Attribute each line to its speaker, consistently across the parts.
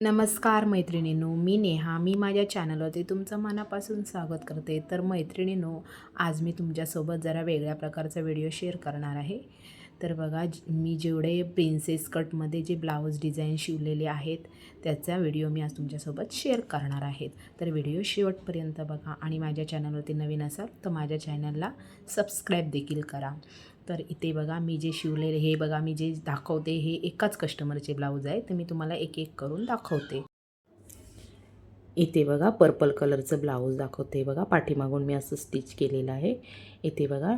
Speaker 1: नमस्कार मैत्रिणींनो मी नेहा. मी माझ्या चॅनलवरती तुमचं मनापासून स्वागत करते. तर मैत्रिणींनो आज मी तुमच्यासोबत जरा वेगळ्या प्रकारचा व्हिडिओ शेअर करणार आहे. तर बघा मी जेवढे प्रिन्सेस कटमध्ये जे ब्लाऊज डिझाईन शिवलेले आहेत त्याचा व्हिडिओ मी आज तुमच्यासोबत शेअर करणार आहेत तर व्हिडिओ शेवटपर्यंत बघा आणि माझ्या चॅनलवरती नवीन असाल तर माझ्या चॅनलला सबस्क्राईब देखील करा. तर इथे बघा मी जे शिवलेले हे बघा मी जे दाखवते हे एकाच कस्टमरचे ब्लाऊज आहे तर मी तुम्हाला एक एक करून दाखवते. इथे बघा पर्पल कलरचं ब्लाऊज दाखवते. बघा पाठीमागून मी असं स्टिच केलेलं आहे. इथे बघा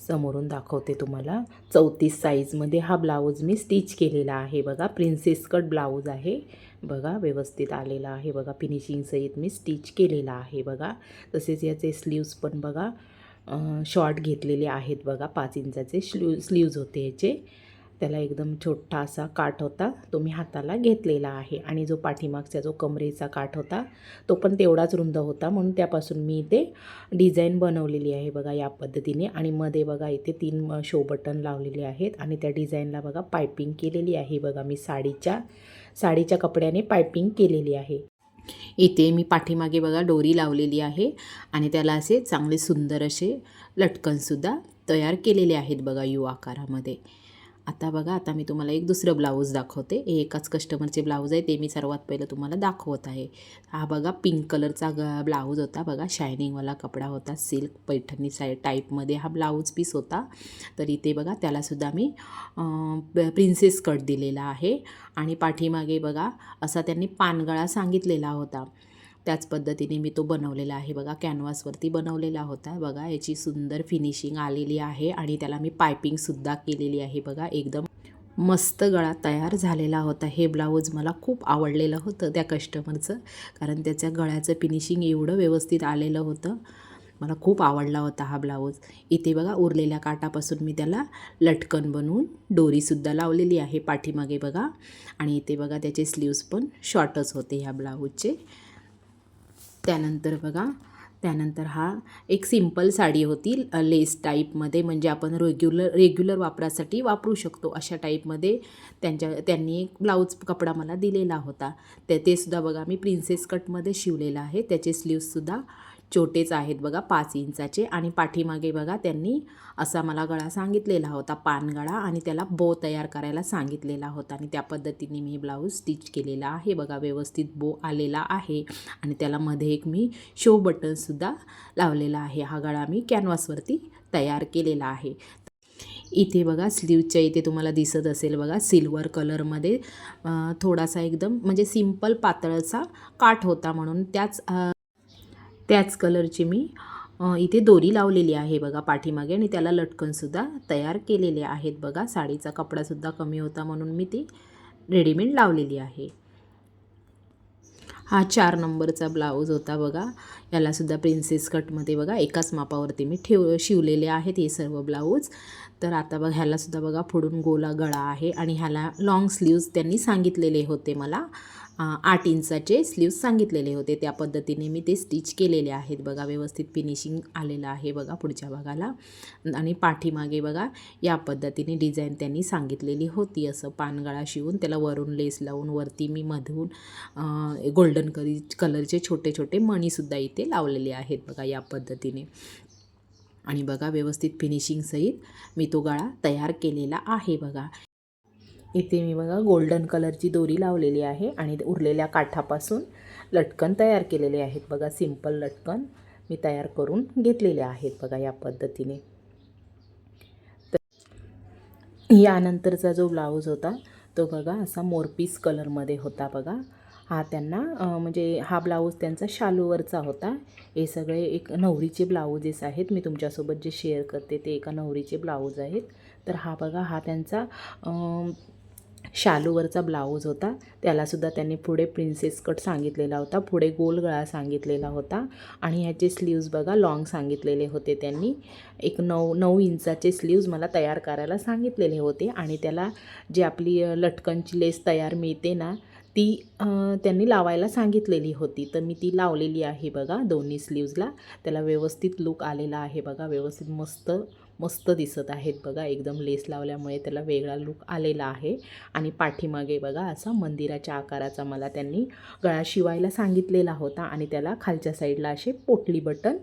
Speaker 1: समोरून दाखवते तुम्हाला. चौतीस साईजमध्ये हा ब्लाऊज मी स्टिच केलेला आहे बघा. प्रिन्सेस कट ब्लाऊज आहे. बघा व्यवस्थित आलेला आहे बघा. फिनिशिंगसहित मी स्टिच केलेला आहे बघा. तसेच याचे स्लीव्स पण बघा शॉर्ट घेतलेले आहेत बघा. पाच इंचाचे स्लीव स्लीव्ज होते याचे. त्याला एकदम छोटा असा काठ होता तो मी हाताला घेतलेला आहे. आणि जो पाठीमागचा जो कमरेचा काठ होता तो पण तेवढाच रुंद होता. म्हणून त्यापासून मी इथे डिझाईन बनवलेली आहे बघा या पद्धतीने. आणि मध्ये बघा इथे तीन शो बटन लावलेले आहेत. आणि त्या डिझाईनला बघा पायपिंग केलेली आहे बघा मी साडीच्या साडीच्या कपड्याने पायपिंग केलेली आहे. इथे मी पाठीमागे बघा डोरी लावलेली आहे. आणि त्याला असे चांगले सुंदर असे लटकनसुद्धा तयार केलेले आहेत बघा यू आकारामध्ये. आता बघा आता मी तुम्हाला एक दुसरं ब्लाऊज दाखवते. हे एकाच कस्टमरचे ब्लाऊज आहे ते मी सर्वात पहिलं तुम्हाला दाखवत आहे. हा बघा पिंक कलरचा ग ब्लाऊज होता बघा. शायनिंगवाला कपडा होता सिल्क पैठणी साय टाईपमध्ये हा ब्लाऊज पीस होता. तर इथे बघा त्यालासुद्धा मी प्रिन्सेस कट दिलेला आहे. आणि पाठीमागे बघा असा त्यांनी पानगळा सांगितलेला होता. त्याच पद्धतीने मी तो बनवलेला आहे. बघा कॅनव्हासवरती बनवलेला होता. बघा याची सुंदर फिनिशिंग आलेली आहे आणि त्याला मी पायपिंगसुद्धा केलेली आहे. बघा एकदम मस्त गळा तयार झालेला होता. हे ब्लाऊज मला खूप आवडलेलं होतं त्या कस्टमरचं कारण त्याच्या गळ्याचं फिनिशिंग एवढं व्यवस्थित आलेलं होतं. मला खूप आवडला होता हा ब्लाऊज इथे बघा उरलेल्या काटापासून मी त्याला लटकन बनवून डोरीसुद्धा लावलेली आहे पाठीमागे बघा. आणि इथे बघा त्याचे स्लीव्स पण शॉर्टच होते ह्या ब्लाऊजचे त्यानंतर बघा त्यानंतर हा एक सिंपल साडी होती लेस टाईपमध्ये. म्हणजे आपण रेग्युलर रेग्युलर वापरासाठी वापरू शकतो अशा टाईपमध्ये. त्यांच्या त्यांनी एक ब्लाऊज कपडा मला दिलेला होता. ते तेसुद्धा बघा मी प्रिन्सेस कटमध्ये शिवलेला आहे. त्याचे स्लीव्ससुद्धा छोटेच आहेत बघा पाच इंचाचे. आणि पाठीमागे बघा त्यांनी असा मला गळा सांगितलेला होता पानगळा आणि त्याला बो तयार करायला सांगितलेला होता. आणि त्या पद्धतीने मी ब्लाऊज स्टिच केलेला आहे बघा व्यवस्थित बो आलेला आहे. आणि त्याला मध्ये एक मी शो बटनसुद्धा लावलेला आहे. हा गळा मी कॅनव्हासवरती तयार केलेला आहे. इथे बघा स्लीवच्या इथे तुम्हाला दिसत असेल बघा सिल्वर कलरमध्ये थोडासा एकदम म्हणजे सिंपल पातळचा काठ होता म्हणून त्याच त्याच कलरची मी इथे दोरी लावलेली आहे बघा पाठीमागे आणि त्याला लटकनसुद्धा तयार केलेले आहेत बघा. साडीचा कपडासुद्धा कमी होता म्हणून मी ती रेडीमेड लावलेली आहे. हा चार नंबरचा ब्लाऊज होता बघा. यालासुद्धा प्रिन्सेस कटमध्ये बघा एकाच मापावरती मी ठेव शिवलेले आहेत हे सर्व ब्लाऊज. तर आता बघा ह्यालासुद्धा बघा फुडून गोला गळा आहे आणि ह्याला लाँग स्लीव्ज त्यांनी सांगितलेले होते मला. आठ इंचाचे स्लीव्स सांगितलेले होते. त्या पद्धतीने मी ते स्टिच केलेले आहेत. बघा व्यवस्थित फिनिशिंग आलेलं आहे बघा पुढच्या भागाला. आणि पाठीमागे बघा या पद्धतीने डिझाईन त्यांनी सांगितलेली होती. असं पानगळा शिवून त्याला वरून लेस लावून वरती मी मधून गोल्डन करी कलरचे छोटे छोटे मणीसुद्धा इथे लावलेले आहेत बघा या पद्धतीने. आणि बघा व्यवस्थित फिनिशिंगसहित मी तो गळा तयार केलेला आहे बघा. इथे मी बघा गोल्डन कलरची दोरी लावलेली आहे आणि उरलेल्या काठापासून लटकन तयार केलेले आहेत. बघा सिंपल लटकन मी तयार करून घेतलेले आहेत बघा या पद्धतीने. तर यानंतरचा जो ब्लाऊज होता तो बघा असा मोरपीस कलरमध्ये होता बघा. हा त्यांना म्हणजे हा ब्लाऊज त्यांचा शालूवरचा होता. हे सगळे एक नवरीचे ब्लाऊजेस आहेत. मी तुमच्यासोबत जे शेअर करते ते एका नवरीचे ब्लाऊज आहेत. तर हा बघा हा त्यांचा शालूवरचा ब्लाऊज होता. त्यालासुद्धा त्यांनी पुढे प्रिन्सेस कट सांगितलेला होता. पुढे गोल गळा सांगितलेला होता. आणि ह्याचे स्लीव्ज बघा लॉंग सांगितलेले होते त्यांनी. एक नऊ नऊ इंचाचे स्लीव्ज मला तयार करायला सांगितलेले होते. आणि त्याला जी आपली लटकनची लेस तयार मिळते ना ती त्यांनी लावायला सांगितलेली होती. तर मी ती लावलेली आहे बघा दोन्ही स्लीव्जला त्याला व्यवस्थित लुक आलेला आहे बघा व्यवस्थित मस्त मस्त दिसत आहेत बघा. एकदम लेस लावल्यामुळे त्याला वेगळा लुक आलेला आहे. आणि पाठीमागे बघा असा मंदिराच्या आकाराचा मला त्यांनी गळा शिवायला सांगितलेला होता आणि त्याला खालच्या साईडला असे पोटली बटन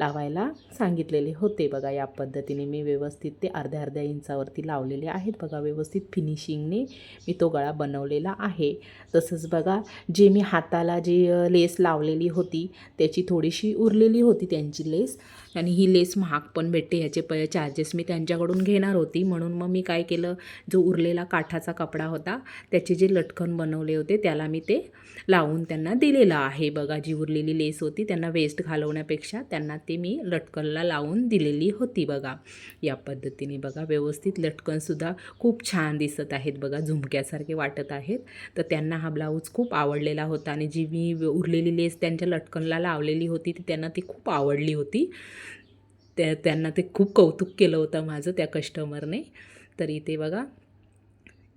Speaker 1: लावायला सांगितलेले होते बघा. या पद्धतीने मी व्यवस्थित ते अर्ध्या अर्ध्या इंचावरती लावलेले आहेत बघा. व्यवस्थित फिनिशिंगने मी तो गळा बनवलेला आहे. तसंच बघा जे मी हाताला जे लेस लावलेली होती त्याची थोडीशी उरलेली होती त्यांची लेस. आणि ही लेस महाग पण भेटते ह्याचे प चार्जेस मी त्यांच्याकडून घेणार होती. म्हणून मग मी काय केलं? जो उरलेला काठाचा कपडा होता त्याचे जे लटकन बनवले होते त्याला मी ते लावून त्यांना दिलेलं आहे. बघा जी उरलेली लेस होती त्यांना वेस्ट घालवण्यापेक्षा त्यांना ते मी लटकनला लावून दिलेली होती बघा. या पद्धतीने बघा व्यवस्थित लटकनसुद्धा खूप छान दिसत आहेत बघा झुमक्यासारखे वाटत आहेत. तर त्यांना हा ब्लाऊज खूप आवडलेला होता आणि जी मी उरलेली लेस त्यांच्या लटकनला लावलेली होती ती त्यांना ती खूप आवडली होती. त्या त्यांना ते खूप कौतुक केलं होतं माझं त्या कस्टमरने तर इथे बघा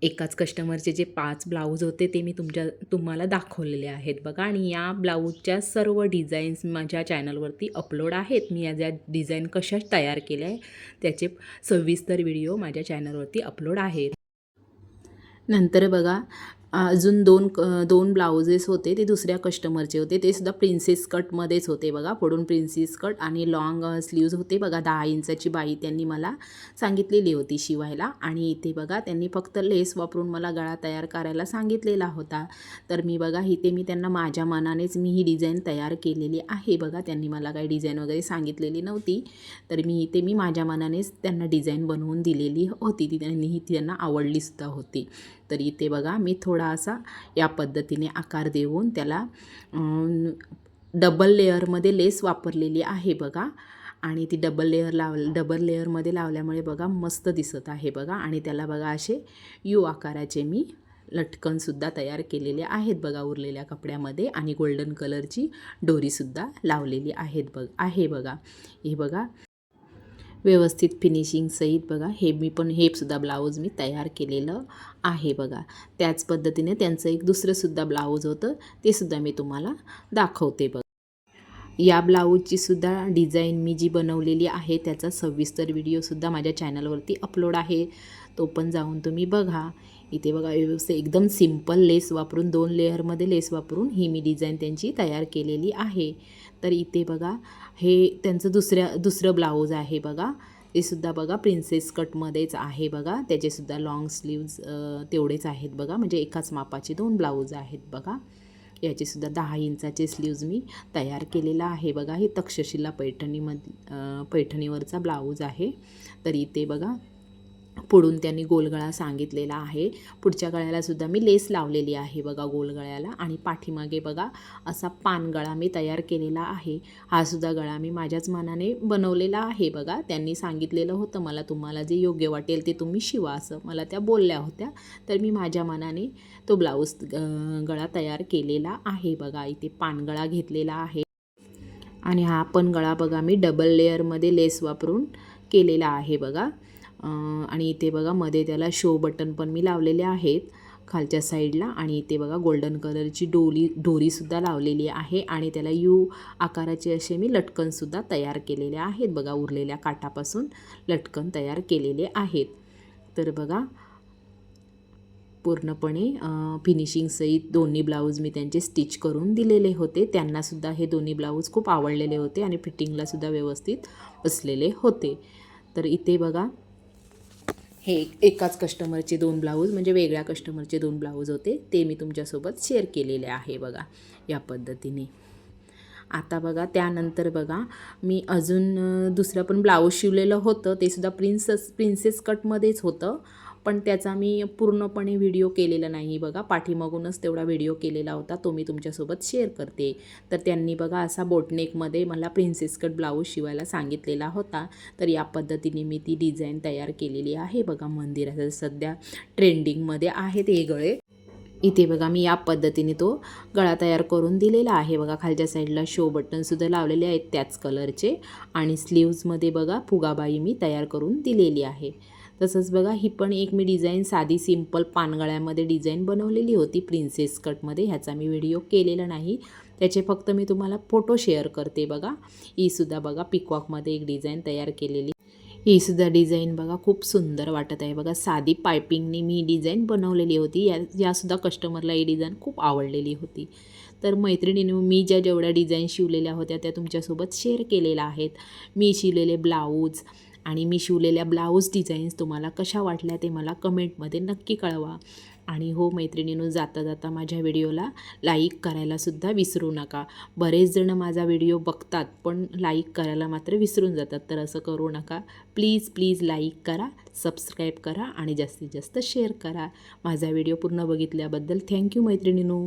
Speaker 1: एकाच कस्टमरचे जे पाच ब्लाऊज होते ते मी तुमच्या तुम्हाला दाखवलेले आहेत बघा. आणि या ब्लाऊजच्या सर्व डिझाईन्स माझ्या चॅनलवरती अपलोड आहेत. मी या ज्या डिझाईन कशा तयार केल्या आहे त्याचे सविस्तर व्हिडिओ माझ्या चॅनलवरती अपलोड आहेत. नंतर बघा अजून दोन क दोन ब्लाउजेस होते ते दुसऱ्या कस्टमरचे होते. ते सुद्धा प्रिन्सेस कटमध्येच होते बघा फोडून प्रिन्सेस कट आणि लॉंग स्लीव्ज होते बघा. दहा इंचाची बाई त्यांनी मला सांगितलेली होती शिवायला आणि इथे बघा त्यांनी फक्त लेस वापरून मला गळा तयार करायला सांगितलेला होता. तर मी बघा इथे मी त्यांना माझ्या मनानेच मी ही डिझाईन तयार केलेली आहे बघा. त्यांनी मला काही डिझाईन वगैरे सांगितलेली नव्हती. तर मी इथे मी माझ्या मनानेच त्यांना डिझाईन बनवून दिलेली होती. ती त्यांनी ही त्यांना आवडलीसुद्धा होती. तर इथे बघा मी थोडा असा या पद्धतीने आकार देऊन त्याला डबल लेअरमध्ये लेस वापरलेली आहे बघा. आणि ती डबल लेअर लाव डबल लेअरमध्ये लावल्यामुळे बघा मस्त दिसत आहे बघा. आणि त्याला बघा असे यू आकाराचे मी लटकनसुद्धा तयार केलेले आहेत बघा उरलेल्या कपड्यामध्ये. आणि गोल्डन कलरची डोरीसुद्धा लावलेली आहेत बघ आहे बघा. हे बघा. व्यवस्थित फिनिशिंगसहित बघा. हे मी पण हे सुद्धा ब्लाऊज मी तयार केलेलं आहे बघा. त्याच पद्धतीने त्यांचं एक दुसरंसुद्धा ब्लाऊज होतं. ते सुद्धा मी तुम्हाला दाखवते बघ. या ब्लाऊजची सुद्धा डिझाईन मी जी बनवलेली आहे त्याचा सविस्तर व्हिडिओसुद्धा माझ्या चॅनलवरती अपलोड आहे. तो पण जाऊन तुम्ही बघा. इथे बघा व्यवस्थित एकदम सिंपल लेस वापरून दोन लेअरमध्ये लेस वापरून ही मी डिझाईन त्यांची तयार केलेली आहे. तर इथे बघा हे त्यांचं दुसऱ्या दुसरं ब्लाऊज आहे बघा. ते सुद्धा बघा प्रिन्सेस कटमध्येच आहे बघा. त्याचेसुद्धा लॉंग स्लीव्ज तेवढेच आहेत बघा. म्हणजे एकाच मापाचे दोन ब्लाऊज आहेत बघा. याचेसुद्धा दहा इंचाचे स्लीव्ज मी तयार केलेला आहे बघा. हे तक्षशिला पैठणीमध पैठणीवरचा ब्लाऊज आहे. तर इथे बघा पुढून त्यांनी गोलगळा सांगितलेला आहे. पुढच्या गळ्याला सुद्धा मी लेस लावलेली आहे बघा गोलगळ्याला. आणि पाठीमागे बघा असा पानगळा मी तयार केलेला आहे. हा सुद्धा गळा मी माझ्याच मनाने बनवलेला आहे बघा. त्यांनी सांगितलेलं होतं मला तुम्हाला जे योग्य वाटेल ते तुम्ही शिवा असं. मला त्या बोलल्या होत्या. तर मी माझ्या मनाने तो ब्लाऊज गळा तयार केलेला आहे बघा. इथे पानगळा घेतलेला आहे. आणि हा पण गळा बघा मी डबल लेअरमध्ये लेस वापरून केलेला आहे बघा. आणि इथे बघा मध्ये त्याला शो बटन पण मी लावलेले आहेत खालच्या साईडला आणि इथे बघा गोल्डन कलरची डोली डोरीसुद्धा लावलेली आहे आणि त्याला यू आकाराचे असे मी लटकनसुद्धा तयार केलेले आहेत. बघा उरलेल्या काठापासून लटकन तयार केलेले आहेत. तर बघा पूर्णपणे फिनिशिंगसहित दोन्ही ब्लाऊज मी त्यांचे स्टिच करून दिलेले होते. त्यांनासुद्धा हे दोन्ही ब्लाऊज खूप आवडलेले होते आणि फिटिंगलासुद्धा व्यवस्थित बसलेले होते. तर इथे बघा हे एकाच कस्टमरचे दोन ब्लाऊज म्हणजे वेगळ्या कस्टमरचे दोन ब्लाऊज होते. ते मी तुमच्यासोबत शेअर केलेले आहे बघा या पद्धतीने. आता बघा त्यानंतर बघा मी अजून दुसरं पण ब्लाऊज शिवलेलं होतं. ते सुद्धा प्रिन्सेस प्रिन्सेस कटमध्येच होतं. पण त्याचा मी पूर्णपणे व्हिडिओ केलेला नाही बघा. पाठीमागूनच तेवढा व्हिडिओ केलेला होता. तो मी तुमच्यासोबत शेअर करते. तर त्यांनी बघा असा बोटनेकमध्ये मला प्रिन्सेस कट ब्लाऊज शिवायला सांगितलेला होता. तर या पद्धतीने मी ती डिझाईन तयार केलेली आहे. बघा मंदिराचं सध्या ट्रेंडिंगमध्ये आहेत हे गळे. इथे बघा मी या पद्धतीने तो गळा तयार करून दिलेला आहे. बघा खालच्या साईडला शो बटनसुद्धा लावलेले आहेत त्याच कलरचे आणि स्लीव्जमध्ये बघा फुगाबाई मी तयार करून दिलेली आहे. तसंच बघा ही पण एक मी डिझाईन साधी सिंपल पानगळ्यामध्ये डिझाईन बनवलेली होती. प्रिन्सेस कटमध्ये ह्याचा मी व्हिडिओ केलेला नाही. त्याचे फक्त मी तुम्हाला फोटो शेअर करते बघा. ही सुद्धा बघा पिकवॉकमध्ये एक डिझाईन तयार केलेली. ही सुद्धा डिझाईन बघा खूप सुंदर वाटत आहे बघा. साधी पायपिंगने मी डिझाईन बनवलेली होती. या यासुद्धा कस्टमरला ही डिझाईन खूप आवडलेली होती. तर मैत्रिणीने मी ज्या जेवढ्या डिझाईन शिवलेल्या होत्या त्या तुमच्यासोबत शेअर केलेल्या आहेत. मी शिवलेले ब्लाऊज आणि मी शिवलेल्या ब्लाऊज डिझाईन्स तुम्हाला कशा वाटल्या ते मला कमेंटमध्ये नक्की कळवा. आणि हो मैत्रिणीनं जाता जाता माझ्या व्हिडिओला लाईक करायलासुद्धा विसरू नका. बरेच जण माझा व्हिडिओ बघतात पण लाईक करायला मात्र विसरून जातात तर असं करू नका. प्लीज प्लीज लाईक करा सबस्क्राईब करा आणि जास्तीत जास्त शेअर करा. माझा व्हिडिओ पूर्ण बघितल्याबद्दल थँक्यू मैत्रिणीनो.